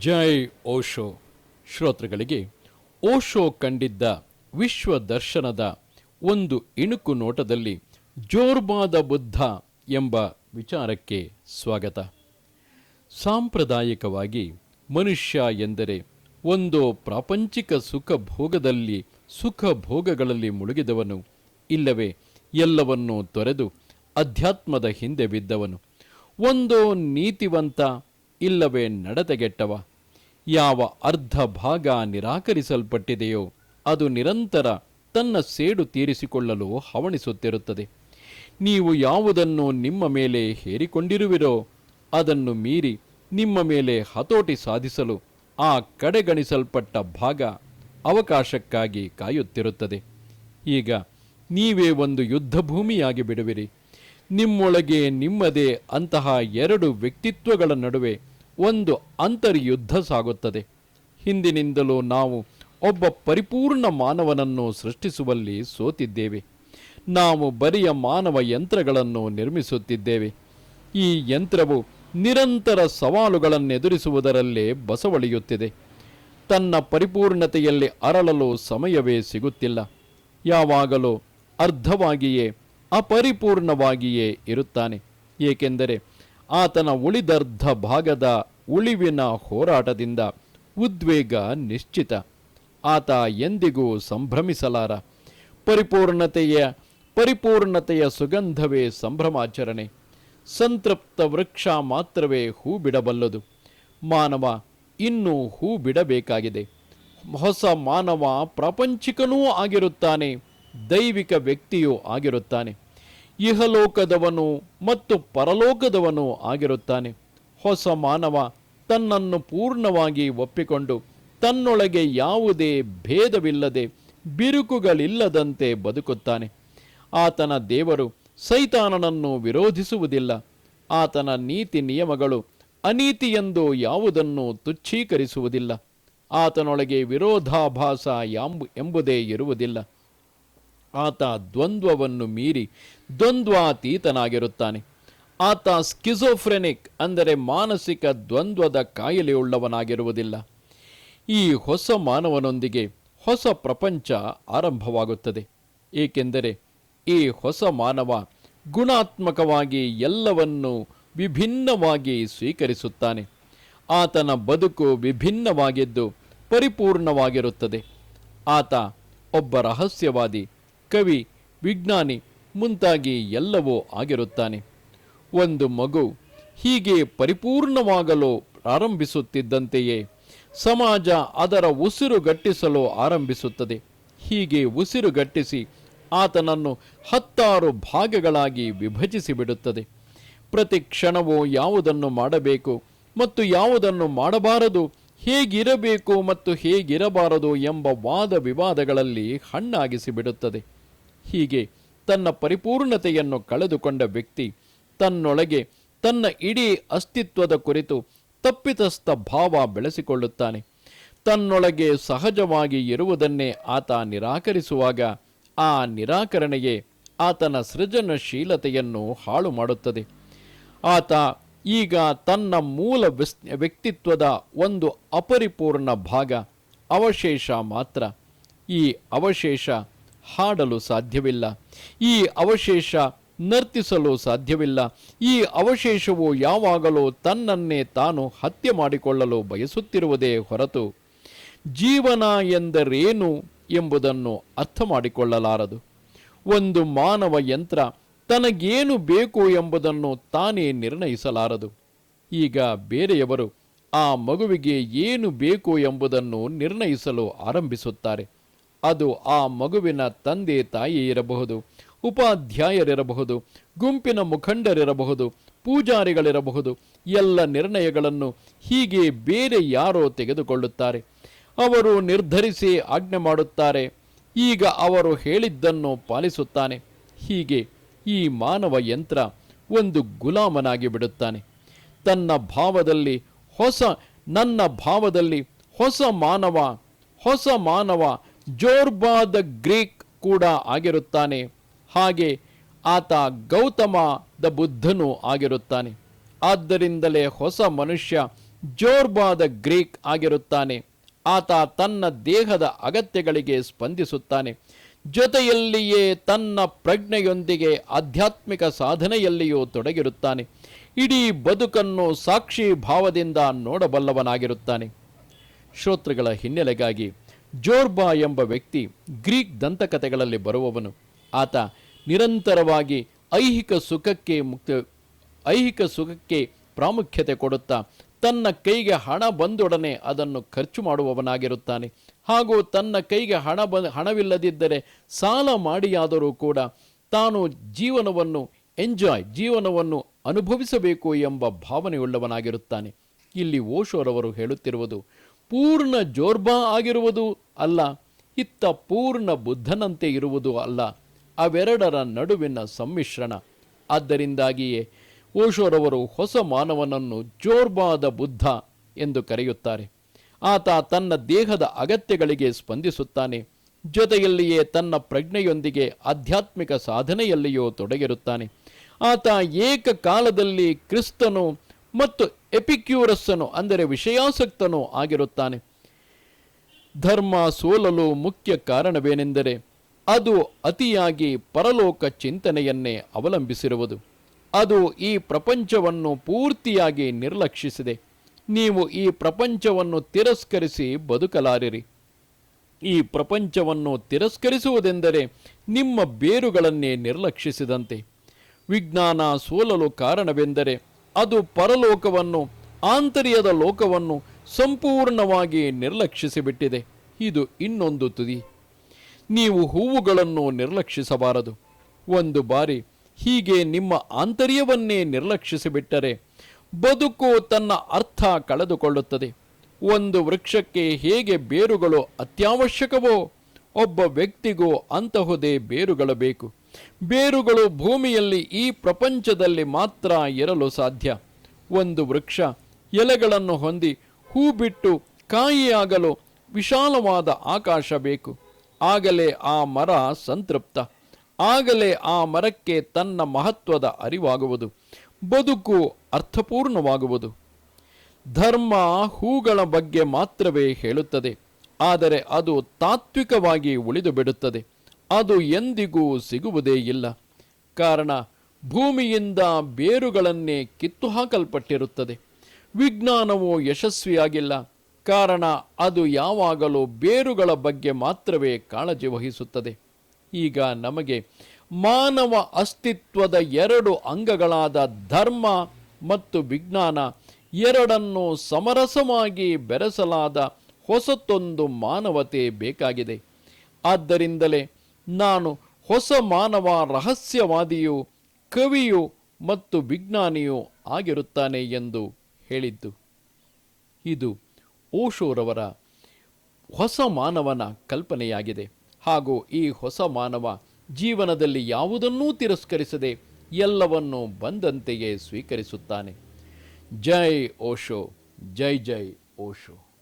ಜೈ ಓಶೋ. ಶ್ರೋತೃಗಳಿಗೆ, ಓಶೋ ಕಂಡಿದ್ದ ವಿಶ್ವ ದರ್ಶನದ ಒಂದು ಇಣುಕು ನೋಟದಲ್ಲಿ ಜೋರ್ಬಾದ ಬುದ್ಧ ಎಂಬ ವಿಚಾರಕ್ಕೆ ಸ್ವಾಗತ. ಸಾಂಪ್ರದಾಯಿಕವಾಗಿ ಮನುಷ್ಯ ಎಂದರೆ ಒಂದು ಪ್ರಾಪಂಚಿಕ ಸುಖ ಭೋಗದಲ್ಲಿ ಸುಖ ಭೋಗಗಳಲ್ಲಿ ಮುಳುಗಿದವನು, ಇಲ್ಲವೇ ಎಲ್ಲವನ್ನೂ ತೊರೆದು ಅಧ್ಯಾತ್ಮದ ಹಿಂದೆ ಬಿದ್ದವನು. ಒಂದು ನೀತಿವಂತ ಇಲ್ಲವೇ ನಡತೆಗೆಟ್ಟವ? ಯಾವ ಅರ್ಧ ಭಾಗ ನಿರಾಕರಿಸಲ್ಪಟ್ಟಿದೆಯೋ, ಅದು ನಿರಂತರ ತನ್ನ ಸೇಡು ತೀರಿಸಿಕೊಳ್ಳಲು ಹವಣಿಸುತ್ತಿರುತ್ತದೆ. ನೀವು ಯಾವುದನ್ನು ನಿಮ್ಮ ಮೇಲೆ ಹೇರಿಕೊಂಡಿರುವಿರೋ, ಅದನ್ನು ಮೀರಿ ನಿಮ್ಮ ಮೇಲೆ ಹತೋಟಿ ಸಾಧಿಸಲು ಆ ಕಡೆಗಣಿಸಲ್ಪಟ್ಟ ಭಾಗ ಅವಕಾಶಕ್ಕಾಗಿ ಕಾಯುತ್ತಿರುತ್ತದೆ. ಈಗ ನೀವೇ ಒಂದು ಯುದ್ಧ ಭೂಮಿಯಾಗಿ ಬಿಡುವಿರಿ. ನಿಮ್ಮೊಳಗೆ ನಿಮ್ಮದೇ ಅಂತಹ ಎರಡು ವ್ಯಕ್ತಿತ್ವಗಳ ನಡುವೆ ಒಂದು ಅಂತರ್ಯುದ್ಧ ಸಾಗುತ್ತದೆ. ಹಿಂದಿನಿಂದಲೂ ನಾವು ಒಬ್ಬ ಪರಿಪೂರ್ಣ ಮಾನವನನ್ನು ಸೃಷ್ಟಿಸುವಲ್ಲಿ ಸೋತಿದ್ದೇವೆ. ನಾವು ಬರಿಯ ಮಾನವ ಯಂತ್ರಗಳನ್ನು ನಿರ್ಮಿಸುತ್ತಿದ್ದೇವೆ. ಈ ಯಂತ್ರವು ನಿರಂತರ ಸವಾಲುಗಳನ್ನೆದುರಿಸುವುದರಲ್ಲೇ ಬಸವಳಿಯುತ್ತಿದೆ. ತನ್ನ ಪರಿಪೂರ್ಣತೆಯಲ್ಲಿ ಅರಳಲು ಸಮಯವೇ ಸಿಗುತ್ತಿಲ್ಲ. ಯಾವಾಗಲೂ ಅರ್ಧವಾಗಿಯೇ ಅಪರಿಪೂರ್ಣವಾಗಿಯೇ ಇರುತ್ತಾನೆ. ಏಕೆಂದರೆ ಆತನ ಉಳಿದರ್ಧ ಭಾಗದ ಉಳಿವಿನ ಹೋರಾಟದಿಂದ ಉದ್ವೇಗ ನಿಶ್ಚಿತ. ಆತ ಎಂದಿಗೂ ಸಂಭ್ರಮಿಸಲಾರ. ಪರಿಪೂರ್ಣತೆಯ ಪರಿಪೂರ್ಣತೆಯ ಸುಗಂಧವೇ ಸಂಭ್ರಮಾಚರಣೆ. ಸಂತೃಪ್ತ ವೃಕ್ಷ ಮಾತ್ರವೇ ಹೂ ಬಿಡಬಲ್ಲದು. ಮಾನವ ಇನ್ನೂ ಹೂ ಬಿಡಬೇಕಾಗಿದೆ. ಹೊಸ ಮಾನವ ಪ್ರಾಪಂಚಿಕನೂ ಆಗಿರುತ್ತಾನೆ, ದೈವಿಕ ವ್ಯಕ್ತಿಯೂ ಆಗಿರುತ್ತಾನೆ. ಇಹಲೋಕದವನು ಮತ್ತು ಪರಲೋಕದವನು ಆಗಿರುತ್ತಾನೆ. ಹೊಸ ಮಾನವ ತನ್ನನ್ನು ಪೂರ್ಣವಾಗಿ ಒಪ್ಪಿಕೊಂಡು ತನ್ನೊಳಗೆ ಯಾವುದೇ ಭೇದವಿಲ್ಲದೆ ಬಿರುಕುಗಳಿಲ್ಲದಂತೆ ಬದುಕುತ್ತಾನೆ. ಆತನ ದೇವರು ಸೈತಾನನನ್ನು ವಿರೋಧಿಸುವುದಿಲ್ಲ. ಆತನ ನೀತಿ ನಿಯಮಗಳು ಅನೀತಿಯೆಂದು ಯಾವುದನ್ನು ತುಚ್ಛೀಕರಿಸುವುದಿಲ್ಲ. ಆತನೊಳಗೆ ವಿರೋಧಾಭಾಸ ಎಂಬು ಎಂಬುದೇ ಇರುವುದಿಲ್ಲ. ಆತ ದ್ವಂದ್ವವನ್ನು ಮೀರಿ ದ್ವಂದ್ವಾತೀತನಾಗಿರುತ್ತಾನೆ. ಆತ ಸ್ಕಿಝೋಫ್ರೆನಿಕ್ ಅಂದರೆ ಮಾನಸಿಕ ದ್ವಂದ್ವದ ಕಾಯಿಲೆಯುಳ್ಳವನಾಗಿರುವುದಿಲ್ಲ ಈ ಹೊಸ ಮಾನವನೊಂದಿಗೆ ಹೊಸ ಪ್ರಪಂಚ ಆರಂಭವಾಗುತ್ತದೆ. ಏಕೆಂದರೆ ಈ ಹೊಸ ಮಾನವ ಗುಣಾತ್ಮಕವಾಗಿ ಎಲ್ಲವನ್ನು ವಿಭಿನ್ನವಾಗಿ ಸ್ವೀಕರಿಸುತ್ತಾನೆ. ಆತನ ಬದುಕು ವಿಭಿನ್ನವಾಗಿದ್ದು ಪರಿಪೂರ್ಣವಾಗಿರುತ್ತದೆ. ಆತ ಒಬ್ಬ ರಹಸ್ಯವಾದಿ ಕವಿ, ವಿಜ್ಞಾನಿ ಮುಂತಾಗಿ ಎಲ್ಲವೂ ಆಗಿರುತ್ತಾನೆ. ಒಂದು ಮಗು ಹೀಗೆ ಪರಿಪೂರ್ಣವಾಗಲು ಪ್ರಾರಂಭಿಸುತ್ತಿದ್ದಂತೆಯೇ ಸಮಾಜ ಅದರ ಉಸಿರುಗಟ್ಟಿಸಲು ಆರಂಭಿಸುತ್ತದೆ. ಹೀಗೆ ಉಸಿರುಗಟ್ಟಿಸಿ ಆತನನ್ನು ಹತ್ತಾರು ಭಾಗಗಳಾಗಿ ವಿಭಜಿಸಿಬಿಡುತ್ತದೆ. ಪ್ರತಿ ಕ್ಷಣವೂ ಯಾವುದನ್ನು ಮಾಡಬೇಕು ಮತ್ತು ಯಾವುದನ್ನು ಮಾಡಬಾರದು, ಹೇಗಿರಬೇಕು ಮತ್ತು ಹೇಗಿರಬಾರದು ಎಂಬ ವಾದ ವಿವಾದಗಳಲ್ಲಿ ಹಣ್ಣಾಗಿಸಿ ಬಿಡುತ್ತದೆ ಹೀಗೆ ತನ್ನ ಪರಿಪೂರ್ಣತೆಯನ್ನು ಕಳೆದುಕೊಂಡ ವ್ಯಕ್ತಿ ತನ್ನೊಳಗೆ ತನ್ನ ಇಡೀ ಅಸ್ತಿತ್ವದ ಕುರಿತು ತಪ್ಪಿತಸ್ಥ ಭಾವ ಬೆಳೆಸಿಕೊಳ್ಳುತ್ತಾನೆ. ತನ್ನೊಳಗೆ ಸಹಜವಾಗಿ ಇರುವುದನ್ನೇ ಆತ ನಿರಾಕರಿಸುವಾಗ ಆ ನಿರಾಕರಣೆಯೇ ಆತನ ಸೃಜನಶೀಲತೆಯನ್ನು ಹಾಳು ಮಾಡುತ್ತದೆ. ಆತ ಈಗ ತನ್ನ ಮೂಲ ವ್ಯಕ್ತಿತ್ವದ ಒಂದು ಅಪರಿಪೂರ್ಣ ಭಾಗ ಅವಶೇಷ ಮಾತ್ರ. ಈ ಅವಶೇಷ ಹಾಡಲು ಸಾಧ್ಯವಿಲ್ಲ. ಈ ಅವಶೇಷ ನರ್ತಿಸಲು ಸಾಧ್ಯವಿಲ್ಲ. ಈ ಅವಶೇಷವು ಯಾವಾಗಲೂ ತನ್ನನ್ನೇ ತಾನು ಹತ್ಯೆ ಮಾಡಿಕೊಳ್ಳಲು ಬಯಸುತ್ತಿರುವುದೇ ಹೊರತು ಜೀವನ ಎಂದರೇನು ಎಂಬುದನ್ನು ಅರ್ಥ ಮಾಡಿಕೊಳ್ಳಲಾರದು ಒಂದು ಮಾನವ ಯಂತ್ರ ತನಗೇನು ಬೇಕು ಎಂಬುದನ್ನು ತಾನೇ ನಿರ್ಣಯಿಸಲಾರದು. ಈಗ ಬೇರೆಯವರು ಆ ಮಗುವಿಗೆ ಏನು ಬೇಕು ಎಂಬುದನ್ನು ನಿರ್ಣಯಿಸಲು ಆರಂಭಿಸುತ್ತಾರೆ. ಅದು ಆ ಮಗುವಿನ ತಂದೆ ತಾಯಿ ಇರಬಹುದು, ಉಪಾಧ್ಯಾಯರಿರಬಹುದು, ಗುಂಪಿನ ಮುಖಂಡರಿರಬಹುದು, ಪೂಜಾರಿಗಳಿರಬಹುದು, ಎಲ್ಲ ನಿರ್ಣಯಗಳನ್ನು ಹೀಗೆ ಬೇರೆ ಯಾರೋ ತೆಗೆದುಕೊಳ್ಳುತ್ತಾರೆ. ಅವರು ನಿರ್ಧರಿಸಿ ಆಜ್ಞೆ ಮಾಡುತ್ತಾರೆ, ಈಗ ಅವರು ಹೇಳಿದ್ದನ್ನು ಪಾಲಿಸುತ್ತಾನೆ. ಹೀಗೆ ಈ ಮಾನವ ಯಂತ್ರ ಒಂದು ಗುಲಾಮನಾಗಿ ಬಿಡುತ್ತಾನೆ. ತನ್ನ ಭಾವದಲ್ಲಿ ಹೊಸ, ನನ್ನ ಭಾವದಲ್ಲಿ ಹೊಸ ಮಾನವ ಹೊಸ ಮಾನವ ಜೋರ್ಬಾದ ಗ್ರೀಕ್ ಕೂಡ ಆಗಿರುತ್ತಾನೆ. ಹಾಗೆ ಆತ ಗೌತಮ ದ ಬುದ್ಧನೂ ಆಗಿರುತ್ತಾನೆ. ಆದ್ದರಿಂದಲೇ ಹೊಸ ಮನುಷ್ಯ ಜೋರ್ಬಾದ ಗ್ರೀಕ್ ಆಗಿರುತ್ತಾನೆ. ಆತ ತನ್ನ ದೇಹದ ಅಗತ್ಯಗಳಿಗೆ ಸ್ಪಂದಿಸುತ್ತಾನೆ. ಜೊತೆಯಲ್ಲಿಯೇ ತನ್ನ ಪ್ರಜ್ಞೆಯೊಂದಿಗೆ ಆಧ್ಯಾತ್ಮಿಕ ಸಾಧನೆಯಲ್ಲಿಯೂ ತೊಡಗಿರುತ್ತಾನೆ. ಇಡೀ ಬದುಕನ್ನು ಸಾಕ್ಷಿ ಭಾವದಿಂದ ನೋಡಬಲ್ಲವನಾಗಿರುತ್ತಾನೆ. ಶ್ರೋತೃಗಳ ಹಿನ್ನೆಲೆಗಾಗಿ ಜೋರ್ಬಾ ಎಂಬ ವ್ಯಕ್ತಿ ಗ್ರೀಕ್ ದಂತಕಥೆಗಳಲ್ಲಿ ಬರುವವನು. ಆತ ನಿರಂತರವಾಗಿ ಐಹಿಕ ಸುಖಕ್ಕೆ ಮುಕ್ತ, ಐಹಿಕ ಸುಖಕ್ಕೆ ಪ್ರಾಮುಖ್ಯತೆ ಕೊಡುತ್ತಾ ತನ್ನ ಕೈಗೆ ಹಣ ಬಂದೊಡನೆ ಅದನ್ನು ಖರ್ಚು ಮಾಡುವವನಾಗಿರುತ್ತಾನೆ. ಹಾಗೂ ತನ್ನ ಕೈಗೆ ಹಣ ಬ, ಹಣವಿಲ್ಲದಿದ್ದರೆ ಸಾಲ ಮಾಡಿಯಾದರೂ ಕೂಡ ತಾನು ಜೀವನವನ್ನು ಎಂಜಾಯ್, ಜೀವನವನ್ನು ಅನುಭವಿಸಬೇಕು ಎಂಬ ಭಾವನೆಯುಳ್ಳವನಾಗಿರುತ್ತಾನೆ. ಇಲ್ಲಿ ಓಶೋರವರು ಹೇಳುತ್ತಿರುವುದು ಪೂರ್ಣ ಜೋರ್ಬಾ ಆಗಿರುವುದು ಅಲ್ಲ, ಇತ್ತ ಪೂರ್ಣ ಬುದ್ಧನಂತೆ ಇರುವುದು ಅಲ್ಲ, ಅವೆರಡರ ನಡುವಿನ ಸಮ್ಮಿಶ್ರಣ. ಆದ್ದರಿಂದಾಗಿಯೇ ಓಶೋರವರು ಹೊಸ ಮಾನವನನ್ನು ಜೋರ್ಬಾದ ಬುದ್ಧ ಎಂದು ಕರೆಯುತ್ತಾರೆ. ಆತ ತನ್ನ ದೇಹದ ಅಗತ್ಯಗಳಿಗೆ ಸ್ಪಂದಿಸುತ್ತಾನೆ, ಜೊತೆಯಲ್ಲಿಯೇ ತನ್ನ ಪ್ರಜ್ಞೆಯೊಂದಿಗೆ ಆಧ್ಯಾತ್ಮಿಕ ಸಾಧನೆಯಲ್ಲಿಯೂ ತೊಡಗಿರುತ್ತಾನೆ. ಆತ ಏಕಕಾಲದಲ್ಲಿ ಕ್ರಿಸ್ತನು ಮತ್ತು ಎಪಿಕ್ಯೂರಸ್ಸನು, ಅಂದರೆ ವಿಷಯಾಸಕ್ತನೂ ಆಗಿರುತ್ತಾನೆ. ಧರ್ಮ ಸೋಲಲು ಮುಖ್ಯ ಕಾರಣವೇನೆಂದರೆ, ಅದು ಅತಿಯಾಗಿ ಪರಲೋಕ ಚಿಂತನೆಯನ್ನೇ ಅವಲಂಬಿಸಿರುವುದು. ಅದು ಈ ಪ್ರಪಂಚವನ್ನು ಪೂರ್ತಿಯಾಗಿ ನಿರ್ಲಕ್ಷಿಸಿದೆ. ನೀವು ಈ ಪ್ರಪಂಚವನ್ನು ತಿರಸ್ಕರಿಸಿ ಬದುಕಲಾರಿರಿ. ಈ ಪ್ರಪಂಚವನ್ನು ತಿರಸ್ಕರಿಸುವುದೆಂದರೆ ನಿಮ್ಮ ಬೇರುಗಳನ್ನೇ ನಿರ್ಲಕ್ಷಿಸಿದಂತೆ. ವಿಜ್ಞಾನ ಸೋಲಲು ಕಾರಣವೆಂದರೆ ಅದು ಪರಲೋಕವನ್ನು, ಆಂತರ್ಯದ ಲೋಕವನ್ನು ಸಂಪೂರ್ಣವಾಗಿ ನಿರ್ಲಕ್ಷಿಸಿಬಿಟ್ಟಿದೆ. ಇದು ಇನ್ನೊಂದು ತುದಿ. ನೀವು ಹೂವುಗಳನ್ನು ನಿರ್ಲಕ್ಷಿಸಬಾರದು. ಒಂದು ಬಾರಿ ಹೀಗೆ ನಿಮ್ಮ ಆಂತರ್ಯವನ್ನೇ ನಿರ್ಲಕ್ಷಿಸಿಬಿಟ್ಟರೆ ಬದುಕು ತನ್ನ ಅರ್ಥ ಕಳೆದುಕೊಳ್ಳುತ್ತದೆ. ಒಂದು ವೃಕ್ಷಕ್ಕೆ ಹೇಗೆ ಬೇರುಗಳು ಅತ್ಯವಶ್ಯಕವೋ, ಒಬ್ಬ ವ್ಯಕ್ತಿಗೂ ಅಂತಹುದೇ ಬೇರುಗಳು ಬೇಕು. ಬೇರುಗಳು ಭೂಮಿಯಲ್ಲಿ ಈ ಪ್ರಪಂಚದಲ್ಲಿ ಮಾತ್ರ ಇರಲು ಸಾಧ್ಯ. ಒಂದು ವೃಕ್ಷ ಎಲೆಗಳನ್ನು ಹೊಂದಿ ಹೂ ಬಿಟ್ಟು ಕಾಯಿಯಾಗಲು ವಿಶಾಲವಾದ ಆಕಾಶ ಬೇಕು. ಆಗಲೇ ಆ ಮರ ಸಂತೃಪ್ತ. ಆಗಲೇ ಆ ಮರಕ್ಕೆ ತನ್ನ ಮಹತ್ವದ ಅರಿವಾಗುವುದು. ಬದುಕು ಅರ್ಥಪೂರ್ಣವಾಗುವುದು. ಧರ್ಮ ಹೂಗಳ ಬಗ್ಗೆ ಮಾತ್ರವೇ ಹೇಳುತ್ತದೆ. ಆದರೆ ಅದು ತಾತ್ವಿಕವಾಗಿ ಉಳಿದು ಬಿಡುತ್ತದೆ ಅದು ಎಂದಿಗೂ ಸಿಗುವುದೇ ಇಲ್ಲ. ಕಾರಣ, ಭೂಮಿಯಿಂದ ಬೇರುಗಳನ್ನೇ ಕಿತ್ತು ಹಾಕಲ್ಪಟ್ಟಿರುತ್ತದೆ ವಿಜ್ಞಾನವು ಯಶಸ್ವಿಯಾಗಿಲ್ಲ. ಕಾರಣ, ಅದು ಯಾವಾಗಲೂ ಬೇರುಗಳ ಬಗ್ಗೆ ಮಾತ್ರವೇ ಕಾಳಜಿ ವಹಿಸುತ್ತದೆ. ಈಗ ನಮಗೆ ಮಾನವ ಅಸ್ತಿತ್ವದ ಎರಡು ಅಂಗಗಳಾದ ಧರ್ಮ ಮತ್ತು ವಿಜ್ಞಾನ ಎರಡನ್ನು ಸಮರಸವಾಗಿ ಬೆರೆಸಲಾದ ಹೊಸತೊಂದು ಮಾನವತೆ ಬೇಕಾಗಿದೆ. ಆದ್ದರಿಂದಲೇ ನಾನು ಹೊಸ ಮಾನವ ರಹಸ್ಯವಾದಿಯು, ಕವಿಯು ಮತ್ತು ವಿಜ್ಞಾನಿಯೂ ಆಗಿರುತ್ತಾನೆ ಎಂದು ಹೇಳಿದ್ದು. ಇದು ಓಶೋರವರ ಹೊಸ ಮಾನವನ ಕಲ್ಪನೆಯಾಗಿದೆ. ಹಾಗೂ ಈ ಹೊಸ ಮಾನವ ಜೀವನದಲ್ಲಿ ಯಾವುದನ್ನೂ ತಿರಸ್ಕರಿಸದೆ ಎಲ್ಲವನ್ನೂ ಬಂದಂತೆಯೇ ಸ್ವೀಕರಿಸುತ್ತಾನೆ. ಜೈ ಓಶೋ, ಜೈ ಜೈ ಓಶೋ.